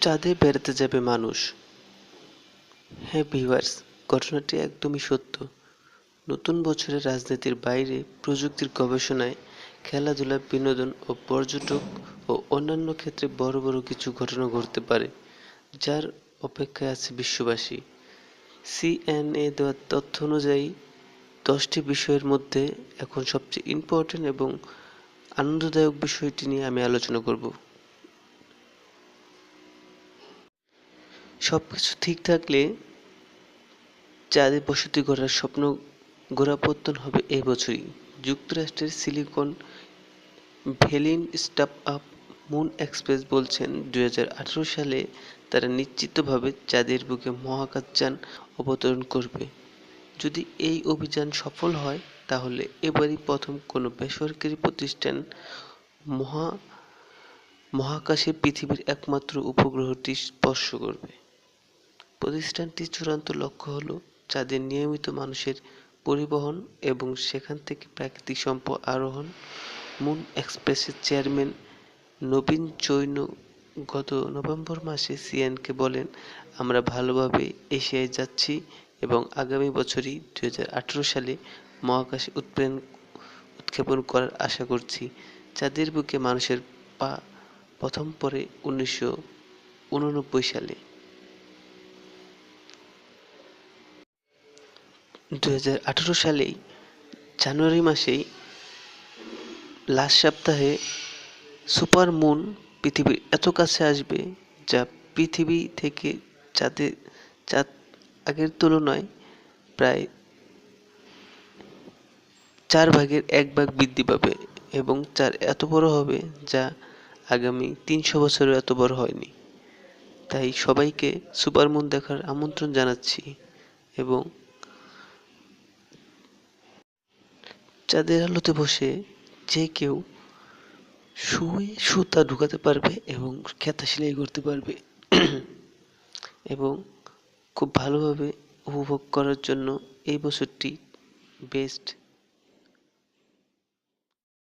চাঁদে বেড়াতে যাবে মানুষ। হ্যাঁ ভিউয়ার্স, ঘটনাটি একদমই সত্য। নতুন বছরে রাজনীতির বাইরে প্রযুক্তির গবেষণায় খেলাধুলা, বিনোদন ও পর্যটক ও অন্যান্য ক্ষেত্রে বড় বড় কিছু ঘটনা ঘটতে পারে, যার অপেক্ষায় আছে বিশ্ববাসী। সিএনএ দেওয়া তথ্য অনুযায়ী, দশটি বিষয়ের মধ্যে এখন সবচেয়ে ইম্পর্টেন্ট এবং আনন্দদায়ক বিষয়টি নিয়ে আমি আলোচনা করব। সবকিছু ঠিক থাকলে চাঁদে বসতি গড়ার স্বপ্ন গোড়াপত্তন হবে এই বছরই। যুক্তরাষ্ট্রের সিলিকন ভ্যালির স্টার্ট আপ মুন এক্সপ্রেস বলছেন দু হাজার আঠারো সালে তারা নিশ্চিতভাবে চাঁদের বুকে মহাকাশযান অবতরণ করবে। যদি এই অভিযান সফল হয়, তাহলে এবারই প্রথম কোনো বেসরকারি প্রতিষ্ঠান মহা মহাকাশে পৃথিবীর একমাত্র উপগ্রহটি স্পর্শ করবে। প্রতিষ্ঠানটির চূড়ান্ত লক্ষ্য হল চাঁদের নিয়মিত মানুষের পরিবহন এবং সেখান থেকে প্রাকৃতিক সম্পদ আরোহণ। মুন এক্সপ্রেসের চেয়ারম্যান নবীন জৈন গত নভেম্বর মাসে সিএনকে বলেন, আমরা ভালোভাবে এশিয়ায় যাচ্ছি এবং আগামী বছরই দু হাজার আঠেরো সালে মহাকাশে উৎপ্রেরণ উৎক্ষেপণ করার আশা করছি। চাঁদের বুকে মানুষের পা প্রথম পরে উনিশশো উননব্বই সালে। দু হাজার আঠেরো সালেই, জানুয়ারি মাসেই লাস্ট সপ্তাহে সুপার মুন পৃথিবীর এত কাছে আসবে যা পৃথিবী থেকে চাঁদে চাঁদ আগের তুলনায় প্রায় চার ভাগের এক ভাগ বৃদ্ধি পাবে এবং চার এত বড় হবে যা আগামী তিনশো বছরে এত বড় হয়নি। তাই সবাইকে সুপার মুন দেখার আমন্ত্রণ জানাচ্ছি এবং চাঁদের আলোতে বসে যে কেউ শুয়ে সুতা ঢুকাতে পারবে এবং খেতা সেলাই করতে পারবে। এবং খুব ভালোভাবে উপভোগ করার জন্য এই বছরটি বেস্ট